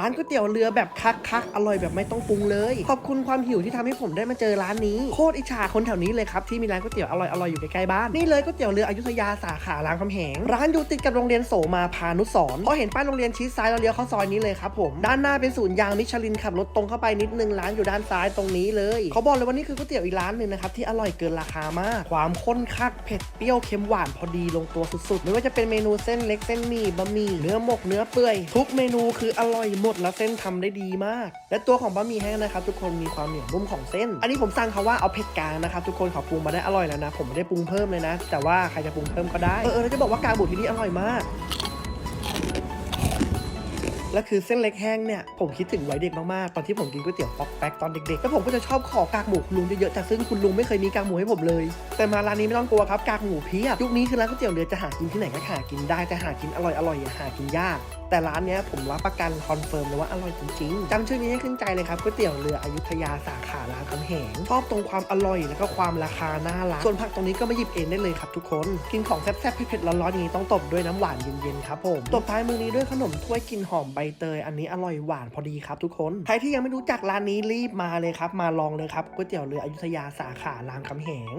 ร้านก๋วยเตี๋ยวเรือแบบคักคักๆอร่อยแบบไม่ต้องปรุงเลย ขอบคุณความหิวที่ทำให้ผมได้มาเจอร้านนี้ โคตรอิจฉาคนแถวนี้เลยครับ ที่มีร้านก๋วยเตี๋ยวอร่อยอร่อยอยู่ใกล้ๆบ้าน นี่เลยก๋วยเตี๋ยวเรืออยุธยาสาขารามคำแหง ร้านอยู่ติดกับโรงเรียนโสมาพานุสรณ์พอเห็นป้ายโรงเรียนชี้ซ้ายเราเลี้ยวเข้าซอยนี้เลยครับผมด้านหน้าเป็นศูนย์ยางมิชลินขับรถตรงเข้าไปนิดนึงร้านอยู่ด้านซ้ายตรงนี้เลยเขาบอกเลยว่านี่คือก๋วยเตี๋ยวอีกร้านหนึ่งนะครับที่อร่อยเกินราคามาก ความข้นคักเผ็ดเปรี้ยวเค็มหวานพอดีลงตัวสุดๆ ไม่ว่าจะเป็นเมนูเส้นเล็กเส้นหมี่บะหมี่เนื้อหมกเนื้อเปื่อยทุกเมนูคืออร่อยหมดแล้วเส้นทำได้ดีมาก และตัวของบะหมี่แห้งนะครับ ทุกคนมีความเหนียวนุ่มของเส้น อันนี้ผมสั่งเขาว่าเอาเผ็ดกลางนะครับทุกคนขอปรุงมาได้อร่อยแล้วนะ ผมไม่ได้ปรุงเพิ่มเลยนะ แต่ว่าใครจะปรุงเพิ่มก็ได้ เออเออแล้วจะบอกว่ากางบุที่นี่อร่อยมากแล้วคือเส้นเล็กแห้งเนี่ยผมคิดถึงวัยเด็กมากๆ ตอนที่ผมกินก๋วยเตี๋ยวป๊อกแป๊กตอนเด็กๆ แล้วผมก็จะชอบขอกากหมูคุณลุงเยอะๆแต่ซึ่งคุณลุงไม่เคยมีกากหมูให้ผมเลยแต่มาร้านนี้ไม่ต้องกลัวครับกากหมูเพียบยุคนี้คือร้านก๋วยเตี๋ยวเรือจะหากินที่ไหนก็หากินได้แต่หากินอร่อยอย่าหากินยาก แต่ร้านเนี้ยผมรับประกันคอนเฟิร์มเลยว่าอร่อยจริงๆจำชื่อนี้ให้ขึ้นใจเลยครับก๋วยเตี๋ยวเรืออยุธยาสาขารามคำแหงชอบตรงความอร่อยแล้วก็ความราคาน่ารักส่วนผักตรงนี้ก็มาหยิบเองได้เลยครับทุกคนกินของแซ่บๆเผ็ดๆร้อนๆอย่างนี้ต้องตบด้วยน้ำหวานเย็นๆครับผมตบท้ายมือนี้ด้วยขนมถ้วยกลินหอมใบเตยอันนี้อร่อยหวานพอดีครับทุกคนใครที่ยังไม่รู้จักร้านนี้รีบมาเลยครับมาลองเลยครับก๋วยเตี๋ยวเรืออยุธยาสาขารามคำแหง